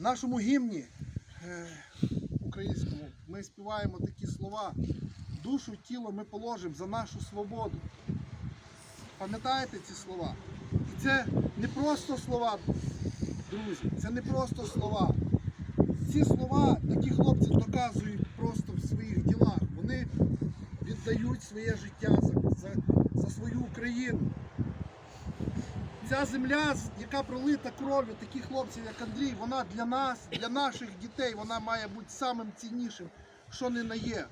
Нашому гімні е, українському ми співаємо такі слова. Душу, тіло ми положимо за нашу свободу. Пам'ятаєте ці слова? І це не просто слова, друзі, це не просто слова. Ці слова такі хлопці доказують просто в своїх ділах. Вони віддають своє життя за, за, за свою Україну. Ця земля, яка пролита кров'ю таких хлопців, як Андрій, вона для нас, для наших дітей, вона має бути самим ціннішим, що не на є.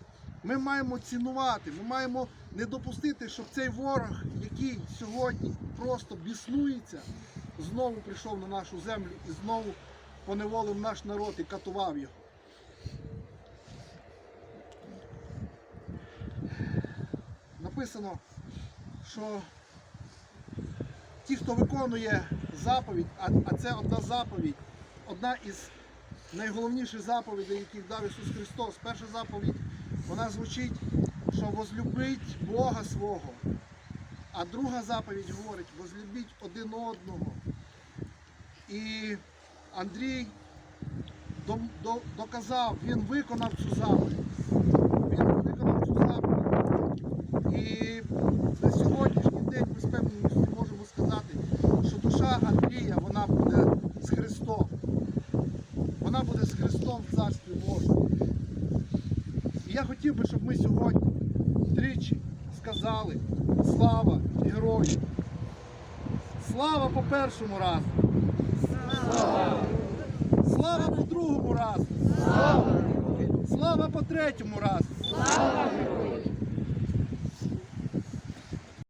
Ми маємо цінувати, ми маємо не допустити, щоб цей ворог, який сьогодні просто біснується, знову прийшов на нашу землю і знову поневолив наш народ і катував його. Написано, що ті, хто виконує заповідь, а, а це одна заповідь, одна із найголовніших заповідей, яких дав Ісус Христос. Перша заповідь, вона звучить, що возлюбить Бога свого. А друга заповідь говорить, возлюбіть один одного. І Андрій доказав, він виконав цю заповідь. Він виконав цю заповідь. І на сьогоднішній день ми з певністю що душа Андрія вона буде з Христом. Вона буде з Христом в Царстві Божому. І я хотів би, щоб ми сьогодні тричі сказали слава герою. Слава по першому разу. Слава по другому разу. Слава по третьому разу.